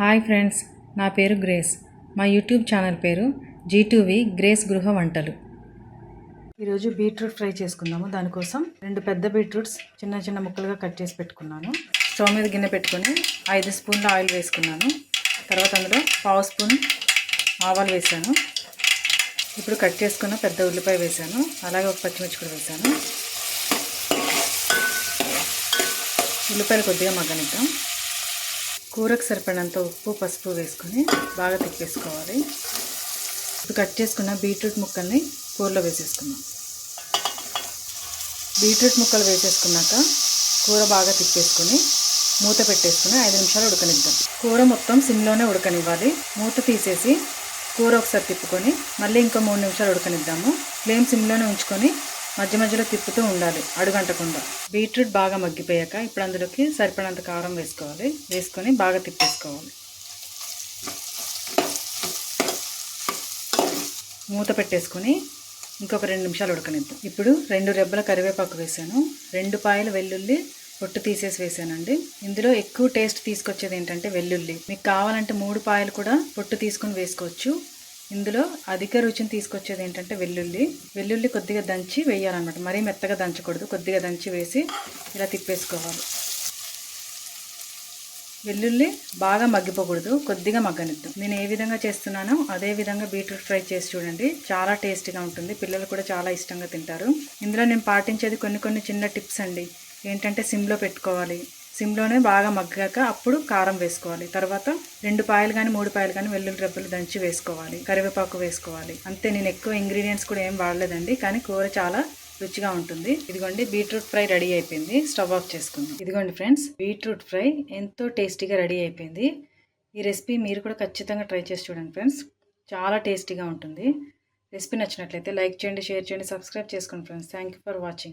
Hi friends నా పేరు grace. మా యూట్యూబ్ ఛానల్ పేరు జీటూవి గ్రేస్ గృహ వంటలు. ఈరోజు బీట్రూట్ ఫ్రై చేసుకుందాము. దానికోసం రెండు పెద్ద బీట్రూట్స్ చిన్న చిన్న ముక్కలుగా కట్ చేసి పెట్టుకున్నాను. స్టవ్ మీద గిన్నె పెట్టుకొని ఐదు స్పూన్ల ఆయిల్ వేసుకున్నాను. తర్వాత అందులో పావు స్పూన్ ఆవాలు వేసాను. ఇప్పుడు కట్ చేసుకున్న పెద్ద ఉల్లిపాయ వేసాను. అలాగే ఒక పచ్చిమిర్చి కూడా వేసాను. ఉల్లిపాయలు కొద్దిగా మగ్గనిద్దాం. కూరకు సరిపడినంత ఉప్పు పసుపు వేసుకొని బాగా తిప్పేసుకోవాలి. ఇప్పుడు కట్ చేసుకున్న బీట్రూట్ ముక్కల్ని కూరలో వేసేసుకుందాం. బీట్రూట్ ముక్కలు వేసేసుకున్నాక కూర బాగా తిప్పేసుకొని మూత పెట్టేసుకుని ఐదు నిమిషాలు ఉడకనిద్దాం. కూర మొత్తం సిమ్లోనే ఉడకనివ్వాలి. మూత తీసేసి కూర ఒకసారి తిప్పుకొని మళ్ళీ ఇంకో మూడు నిమిషాలు ఉడకనిద్దాము. ఫ్లేమ్ సిమ్లోనే ఉంచుకొని మధ్య మధ్యలో తిప్పుతూ ఉండాలి అడుగంటకుండా. బీట్రూట్ బాగా మగ్గిపోయాక ఇప్పుడు అందులోకి సరిపడినంత కారం వేసుకోవాలి. వేసుకొని బాగా తిప్పేసుకోవాలి. మూత పెట్టేసుకొని ఇంకొక రెండు నిమిషాలు ఉడకనిద్దాం. ఇప్పుడు రెండు రెబ్బల కరివేపాకు వేసాను. రెండు పాయలు వెల్లుల్లి పొట్టు తీసేసి వేసానండి. ఇందులో ఎక్కువ టేస్ట్ తీసుకొచ్చేది ఏంటంటే వెల్లుల్లి. మీకు కావాలంటే మూడు పాయలు కూడా పొట్టు తీసుకుని వేసుకోవచ్చు. ఇందులో అధిక రుచిని తీసుకొచ్చేది ఏంటంటే వెల్లుల్లి. వెల్లుల్లి కొద్దిగా దంచి వేయాలన్నమాట. మరీ మెత్తగా దంచకూడదు. కొద్దిగా దంచి వేసి ఇలా తిప్పేసుకోవాలి. వెల్లుల్లి బాగా మగ్గిపోకూడదు. కొద్దిగా మగ్గనిద్దాం. నేను ఏ విధంగా చేస్తున్నానో అదే విధంగా బీట్రూట్ ఫ్రై చేసి చూడండి. చాలా టేస్టీగా ఉంటుంది. పిల్లలు కూడా చాలా ఇష్టంగా తింటారు. ఇందులో నేను పాటించేది కొన్ని కొన్ని చిన్న టిప్స్ అండి. ఏంటంటే సిమ్లో పెట్టుకోవాలి. సిమ్లోనే బాగా మగ్గాక అప్పుడు కారం వేసుకోవాలి. తర్వాత రెండు పాయలు కానీ మూడు పాయలు కానీ వెల్లుల్లి రెబ్బలు దంచి వేసుకోవాలి. కరివేపాకు వేసుకోవాలి. అంతే నేను ఎక్కువ ఇంగ్రీడియంట్స్ కూడా ఏం వాడలేదండి. కానీ కూర చాలా రుచిగా ఉంటుంది. ఇదిగోండి బీట్రూట్ ఫ్రై రెడీ అయిపోయింది. స్టవ్ ఆఫ్ చేసుకుందాం. ఇదిగోండి ఫ్రెండ్స్ బీట్రూట్ ఫ్రై ఎంతో టేస్టీగా రెడీ అయిపోయింది. ఈ రెసిపీ మీరు కూడా ఖచ్చితంగా ట్రై చేసి చూడండి ఫ్రెండ్స్. చాలా టేస్టీగా ఉంటుంది. రెసిపీ నచ్చినట్లయితే లైక్ చేయండి షేర్ చేయండి సబ్స్క్రైబ్ చేసుకోండి ఫ్రెండ్స్. Thank for watching.